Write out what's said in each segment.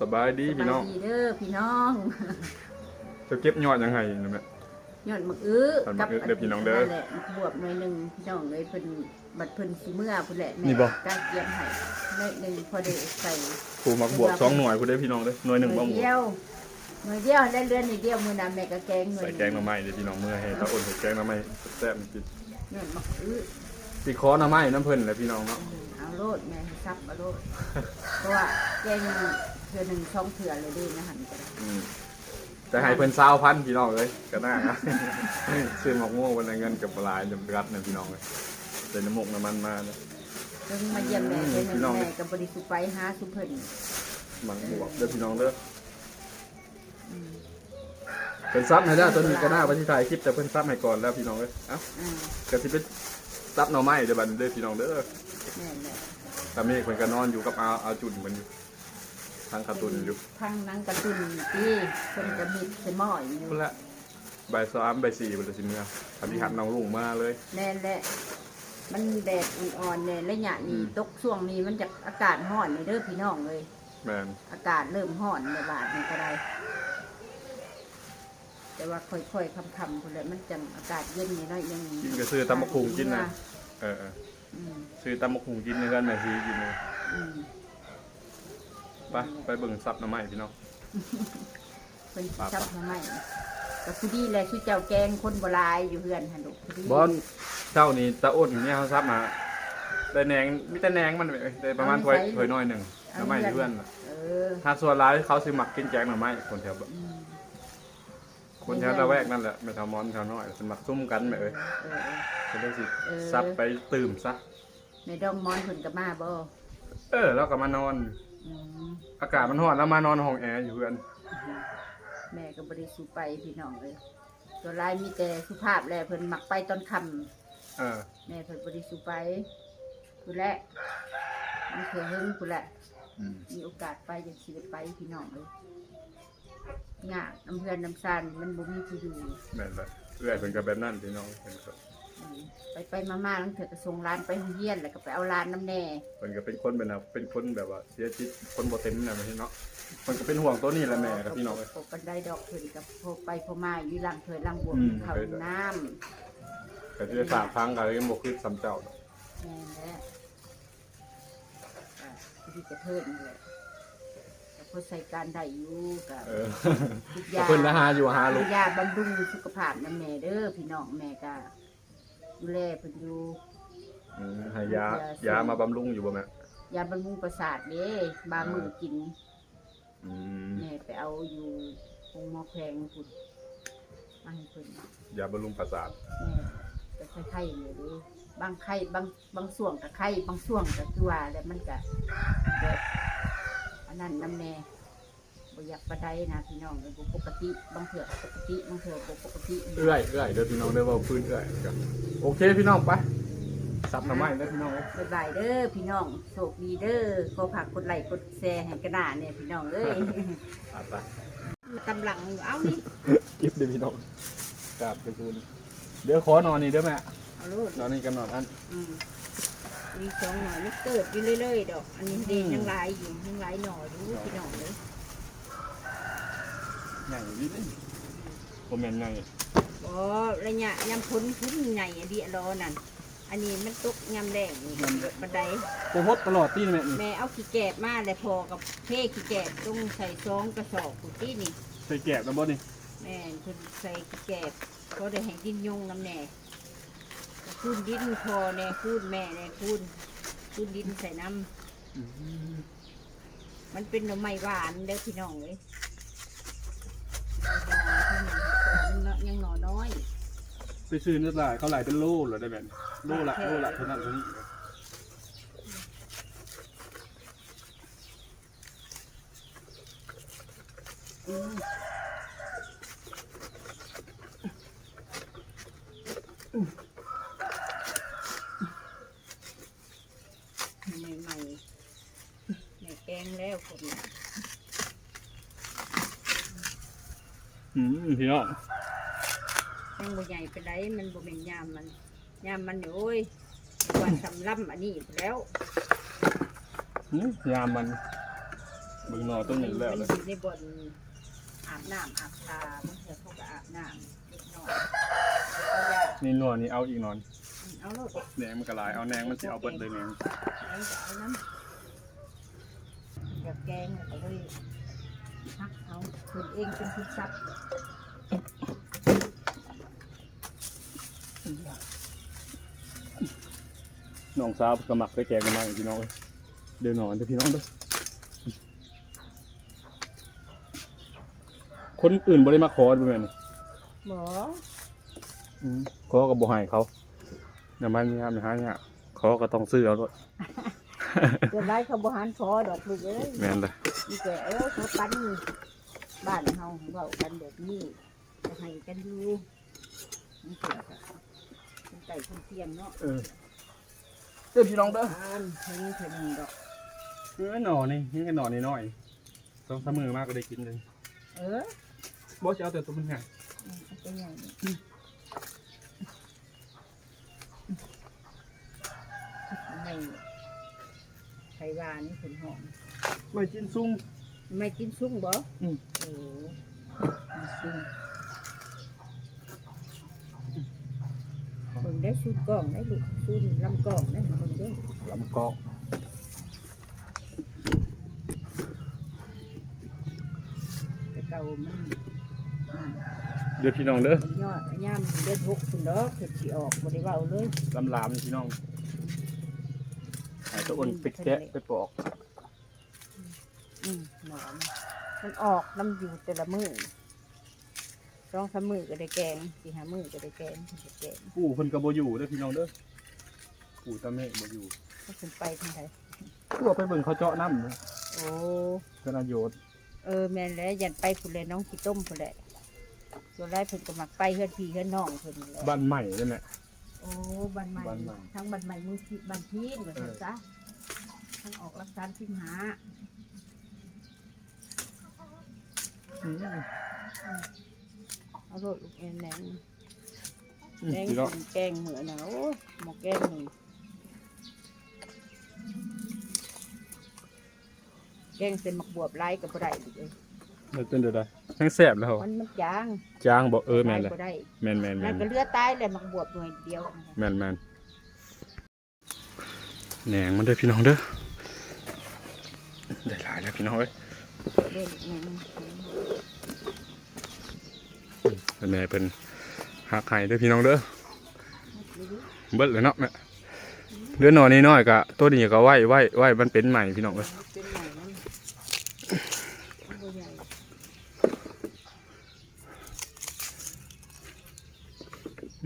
สบายดีพี่น้องสบายดีเด้อพี่น้องจะเก็บยอดยังไงนะแม่ยอดมะอื้อยอดมะอื้อเด้อพี่น้องเด้อแหละบวบหน่อยหนึงพี่น้องเลยเพิ่นบัดเพิ่นสิเมื่อพุ่นแหละนี่บ่กล้าเกียมให้หน่อยหนึงพอได้ใส่ครูมักบวกสองหน่วยคุณได้อพี่น้องเด้อหน่วยหนึ่งบ่หมดเดียวหน่วยเดียวได้เรือนนิดเดียวมื้อนั้นแม่ก็แกงหน่วยใส่แกงหน่อไม้เด้อพี่น้องเมื่อให้ตาอ้นใส่แกงหน่อไม้แซ่บๆกินยอดมะอื้อสิขอหน่อไม้น้ำเพิ่นแหละพี่น้องเนาะเอาโลดแม่ให้ซับเอาโลดเพราะว่าแกง เทื่อหนึงช่องเถื่อเลยเด้นะหั่นก็ได้อืมจะให้เพิ่นซาวพันพี่น้องเลยก็น่านะ ซื้อหมอกม่วงวันละเงินกับปลายจำรัดนะพี่น้องเลยใส่น้ำมกน้ำมันมานะเพิ่นมาเยี่ยมแม่เพิ่นพี่น้อง แม่ก็บ่ได้สุไปหาสุเพิ่นหมักบวกเด้อพี่น้องเด้อเพิ่นซับให้ได้ตัวนี้ก็น่าไปที่ถ่ายคลิปแต่เพิ่นซับให้ก่อนแล้วพี่น้องเลยเอ้าอ่าก็สิไปซับหน่อไม้เด้อบัดนี้เด้อพี่น้องเด้อแม่นแหละตาเมฆเพิ่นก็นอนอยู่กับอาอาจุนเพิ่นอยู่ ทางคาตุนอยู่ทางนังกระตุนที่คนกระมิดสมอยอยู่พุ่นละบ่ายสามบ่ายสี่เพิ่นจะสิเมื่อทำที่หันน้องลุงมาเลยแน่นแหละมันแดดอ่อนๆเนี่ยระยะนี้ตกช่วงนี้มันจะอากาศร้อนเลยเด้อพี่น้องเลย แม่นอากาศเริ่มร้อนในบาทนี่ก็ได้ แต่ว่าค่อยๆคำๆคนเลยมันจังอากาศเย็นนิดหน่อยยังกินก็ซื้อตำบักหุ่งกินนะเออเอออืมซื้อตำบักหุ่งกินในกันแม่ซีกินเลยอืม ไปไปเบิ่งซับหน่อไม้พี่น้องเป็นสิชับทำไมก็คือดีแหละชื่อเจ้าแกงคนโบราณอยู่เฮือนหันดุคือดีบอนเจ้านี่ตาอ้นเนี่ยเขาซับมาได้แหนงมีแต่แหนงมันเว้ยได้ประมาณถ้วยถ้วยน้อยหนึ่งหน่อไม้เพื่อนน่ะเออถ้าส่วนร้ายเขาสิหมักกินแกงหน่อไม้คนแถวอืมคนแถวละแวกนั่นแหละไม่ทำมอนแถวน้อยสิหมักซุ่มกันแม่เอ้ยเออเออ ก็เลยสิเออ ซับไปตื่มซะในดองมอนผลกับมาบ่เออแล้วก็มานอน อืมอากาศมันร้อนแล้วมานอนห้องแอร์อยู่เพื่อนแม่ก็บริสุไปพี่น้องเลยตัวลายมีแต่สุภาพแหละเพิ่นมักไปตอนค่เออำแม่เพิ่นบริสุไปผู้แหละมันเคยหึงผู้แหละ อืมมีโอกาสไปจะชีวิตไปพี่น้องเลยยากน้ำเพื่อนน้ำซานมันบ่มีที่อยู่แม่นเลยเอื้อยเป็นกับแบบนั้นพี่น้องเพิ่นก็อืม ไปไปมามาลังเถื่อกระส่งร้านไปโรงเรียนแล้วก็ไปเอาร้านน้ำแน่เพิ่นก็เป็นคนเป็นนะเป็นคนแบบว่าเสียชีวิตคนบ่เต็มนะพี่เนาะเพิ่นก็เป็นห่วงตัวนี้แหละแม่กับพี่น้องเอ้ยพบกันได้ดอกเพิ่นกับพบไปพอมาอยู่หลังเถื่อหลังบวมอืม เขาน้ำก็จะฝากฟังกันก็บ่คือสำเจ้าดอกแม่นแหละอะที่กระเทินนี่แหละแต่พอใส่การได้อยู่กับเออทุกอก็ย่างเพิ่นละหาอยู่หาลูก ยาบำรุงสุขภาพนะแม่เด้อพี่น้องแม่ก็ ดูแลเพิ่นอยู่ อืมให้ยายามาบำรุงอยู่บ่แม่ยาบำรุงประสาทเด้บามือกินอืมแม่ไปเอาอยู่คงหมอแขวงพุ่นมาให้เพิ่น ยาบำรุงประสาทแม่ก็ไข้ๆเลยเด้บางไข้บางบางส่วงก็ไข้บางส่วงก็คือว่าแล้วมันก็แบบอันนั้นน้ำแน่บ่อ ยากปานใดนะพี่น้องเลยบ่ปกติบางเถื่อก็ปกติบางเถื่อบ่ปกติเอื้อยเอื้อยเด้อพี่น้องเด้อเว้าพื้นเอื้อยกันโอเคพี่น้องไปสับหน่อไม้เด้อพี่น้องเอ้ยบ๊ายบายเด้อพี่น้องโชคดีเด้อขอฝากกดไลค์กดแชร์ให้กระดาษเนี่ยพี่น้องเอ้ย อะไปมาตำหลังอยู่เอานี่กิฟต์เด้อพี่น้องกราบไปคูณเดี๋ยวขอนอนนี่เด้อแม่เอาลูกนอนนี่กันนอนอันอืมมีสองหน่อยมันเกิดอยู่เรื่อยๆดอก อันนี้เดนยังหลายอยู่ยังหลายหน่ออยู่พี่น้องเลย ใหญ่นิดนึงบ่แม่นใหญ่บ่ระยะยำพ้นพุ่นใหญ่อะเดียรอนั่น อันนี้มันตกยำแดงนี่บันไดโคฮดตลอดที่นี่แม่นี่แม่เอาขี้แกบมาเลยพอกับเพ่ขี้แกบต้องใส่ซองกระสอบกูที่นี่ ใส่แกบแล้วบ่นี่แม่นเพิ่นใส่ขี้แกบก็ได้ให้ดินยงน้ำแน่คูนดินพอแน่คูนแม่แน่คูนคูนดินใส่น้ำมันเป็นหน่อไม้หวานเด้อพี่น้องเลยมัน ยังหน่อน้อยไปซื้อเนื้อลายเขาหลายเป็นโลเหรอได้แม่นโลละโลละเท่านั้นเท่านี้อืมใหม่ๆในแกงแล้วคนน่ะ อืมพี่น้องยังบ่ใหญ่ไปได้มันบ่เป็นยามมันยามมันเนี่ยโอ้ยวันสำลับอันนี้ไปแล้วอืมยามมันเบิ่งหนอต้นหนึ่งแล้วเลยมันอยู่ในบ่อนอาบน้ำอาบทาบางเทีเขาก็อาบน้ำเล็กน้อยแล้วก็ยานี่หนอนี่เอาอีกหนอนเอาโลดแหนงมันก็หลายเอาแหนงมันสิเอาเบิดเลยแหนงเอาเอาน้ำแบบแกงเอาเลย พักเอาคนเองเป็นผู้ซับน้องสาวก็มักไปแกงกันมาพี่น้องเอ้ยเดี๋ยวหนอนเดี๋ยวพี่น้องเด้อคนอื่นบ่ได้มาขอด้วยแม่นหมออืมขอก็บ่ให้เขาอย่ามันยามหาเนี่ยขอก็ต้องซื้อเอาด้วย จะได้เขาบหารพอดอกลูกเอ้ยแม่นเลย มีแต่เออเขาปั้นบ้านเฮาเว้ากันแบบนี้จะให้กันอยู่มันเกิดอะมันไก่คนเทียงเนาะเออเด้อพี่น้องเด้ออ่านเพิ่งเพิ่งดอกเออหน่อนี่นี่ก็หน่อนี่น้อยสองสามมือมากก็ได้กินเลยเออบ่จะเอาแต่ตัวมันใหญ่อืมเอาไปใหญ่ไม่ ไขวานี่เป็นหอมไม่กินซุ้งไม่กินซุ้งบ่อืม โอ้มีซุ้งคนได้สูดกล้องได้ลูกสูดลำกล้องได้คนเด้อลำกอกแต่เก่ามันอ่าเดี๋ยวพี่น้องเด้อ มันยอดย่ามเดือนหกคุณดอกเกิดสีออกบ่ได้เว้าเลยลำลามพี่น้อง ไอ้ตัวอ้นไปแกะไปปอกอืมหนอนมันออกน้ำอยู่แต่ละมือสองสามมือก็ได้แกงสี่ห้ามือก็ได้แกงได้แกงปู่เพิ่นก็บ่อยู่เด้อพี่น้องเด้อปู่ตาเมฆบ่อยู่ก็ขึ้นไปทางไหนตัวไปเบิ่งเขาเจาะน้ำนะโอ้ธนาโยชน์เออแม่นแล้วยันไปคุณเลยน้องขี้ต้มคุณแหละส่วนไรเพิ่นก็มักไปเฮือนพี่เฮือนน้องเพิ่นแหละบ้านใหม่นั่นแหละ โอ้บันใหม่บ้านใหม่ทั้งบันใหม่มือที่บันพีนก็เออซะทั้งออกรักษาสิงหาเอาโรดลูกเอ็นแหนงแหนงพี่น้องกินแกงเหมือนนะโอ้หมกแกงหนึ่งแกงเส้นหมักบวบไล่กับบ่ได้ลูกเอ้ยเดี๋ยวเต้นเดี๋ยวได้ ทั้งแซ่บแล้วเหรอมันมันจางจางบ่เออแม่นเลยบ่ได้แม่นแม่นแม่นั่นนก็เลือดตายเลยหมักบวบหน่วยเดียวนะคะแม่นแม่นแหนงมันเด้อพี่น้องเด้อได้หลายแล้วพี่น้องเอ้ยเล่นแหนงเป็นแม่เป็นหักไห้เด้อพี่น้องเด้อเบิดเลยเนาะแม่เดือนหนอนนี่น้อยกะตัวนี้ก็ไหวไหวไหวมันเป็นใหม่พี่น้องเอ้ยเป็นใหม่นั่นมันบ่ใหญ่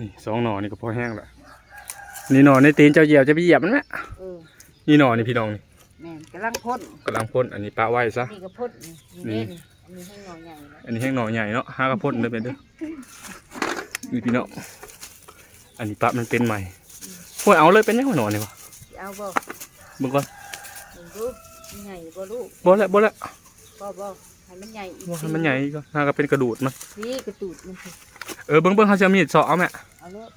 นี่สองหนอนี่ก็พอแห้งละนี่หนอในตีนเจ้าเหยียบจะไปเหยียบมันไหมเออนี่หนอนี่พี่น้องนี่แม่นกำลังพ่นกำลังพ่นอันนี้ปะไว้ซะ นี่ก็พ่นนี่นี่เล่นอันนี้ให้งอใหญ่แล้วอันนี้แห้งหนอใหญ่เนาะห้ากระพ่นเด้อเป็นเด้อนี่พี่น้องอันนี้ปะมันเป็นใหม่พวยเอาเลยเป็นยังไงหนอนี่วะสิเอาบ่เบิ่งก่อนหนึ่งลูกใหญ่บ่ลูกบ่แล้วบ่แล้วบ่บ่ให้มันใหญ่อีกบ่ให้มันใหญ่อีก็ห้าก็เป็นกระดูดมันนี่กระตูดมันสิเออเบิ่งเบิ่งเขาจะเอามีดเสาะเอาแม่เอาลูก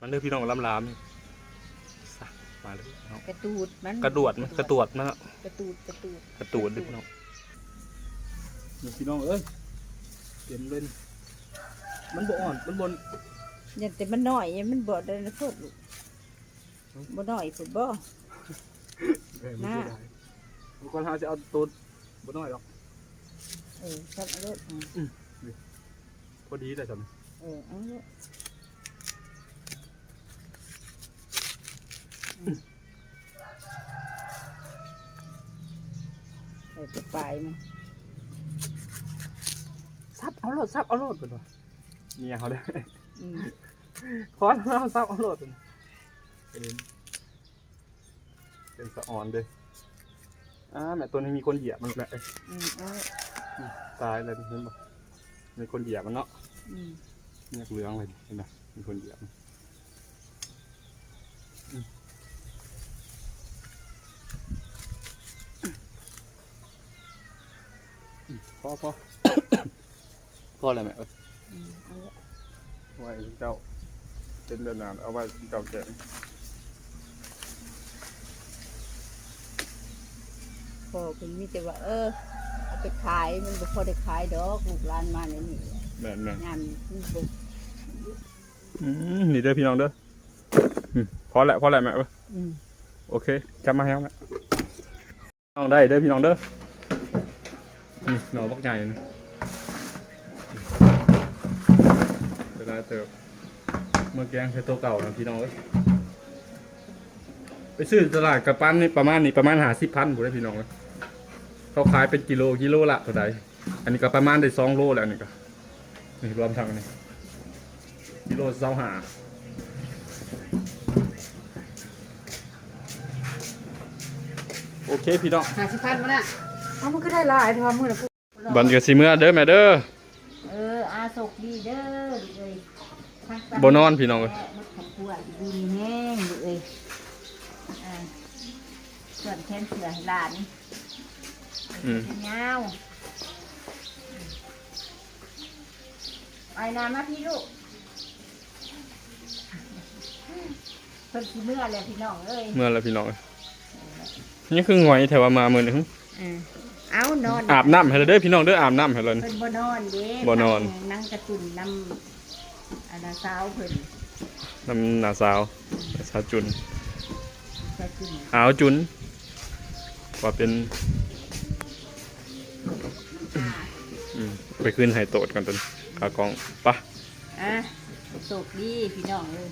มันเด้อพี่น้องลำลามนี่ซะมาเลยพี่น้องกระตูดมันกระดวดมันกระตวดมันอะกระตูดกระตูดกระตูดเด้อพี่น้องนี่พี่น้องเอ้ยเต็มเลยมันบ่อ่อนมันบนเนี่ยแต่มันน้อยเนี่ยมันบ่ได้นะโทษลูกบ่น้อยพุ่นบ่น่าบางคนเขาจะเอาตัวบ่น้อยหรอก เออครับเอาลูกอืม พอดีแต่จเออเอาลูกอืมใส่ไปปลายมันำซับเอาโหลดซับเอาโหลดเป็นวะเนี่ยเขาได้อืมคอนเอาซับเอาโหลดเป็นเป็นเป็นสะออนเลยอ่าแม่ตัวนี้มีคนเหยียบมันแหละเอ้ยอืมเอาลูกตายเลยเห็นปะ มีคนเหยียบมันเนาะอืมเนี่ยเหลืองเลยเห็นปะมีคนเหยียบมันอืมอืมพอพอพออะไรแม่เอ้ยอืมเอาลูกไว้เจ้าเป็นเดือนนานเอาไว้เจ้าแก่อเพิ่นมีแต่ว่าเออเอา ไปขายมันบ่พอได้ขายดอกลูกหลานมาในนี่แบบนั้นงานมันบ่อืมนี่เด้อพี่น้องเด้ออืมพอแล้วพอแล้วแม่เว้ยอืมโอเคจำมาแล้วแม่น้องได้เด้อพี่น้องเด้ออืมหน่อบักใหญ่นะเวลาเติบเมื่อแกงใช้ตัวเก่านะพี่น้องเอ้ยไปซื้อตลาดกระปั้นนี่ประมาณนี้ประมาณหาสิบพันผมได้พี่น้องเลย เขาขายเป็นกิโลกิโลละเท่าไหร่อันนี้ก็ประมาณได้สองโลแล้วอันนี่ก็นี่รวมทั้งอันนี้กิโลเศร้าหาโอเคพี่น้องหาสิพันมาน่ะเอามันก็ได้หลายเท่ามื้อละกูบันกับสีเมื่อเด้อแม่เด้อเอออาสกดีเด้อลูกเอ้ยทักตาบ่นอนพี่น้องเอ้ยมัดขับปวดดีมีแห้งลูกเอ้ยอ่าส่วนแขนเสือให้หลาน อืมเงาวไปนามาพี่ลูกเพิ่นสิเมื่อแล้วพี่น้องเอ้ยเมื่อแล้วพี่น้องเอ้ยนี่คือหงอยแถวว่ามามือหนึงอ่าเอานอนอาบน้ำให้เลยเด้อพี่น้องเด้ออาบน้ำให้เลย เพิ่นบ่นอนเด้บ่นอน นั่งกระตุนน้ำอันนาสาวเพิ่นน้ำหนาสาวหน้าสาวจุนกระตุนอาวจุนว่าเป็นอืม ไปขึ้นไฮโตดกันตอนขากองปะอะโศกดีพี่น้องเลย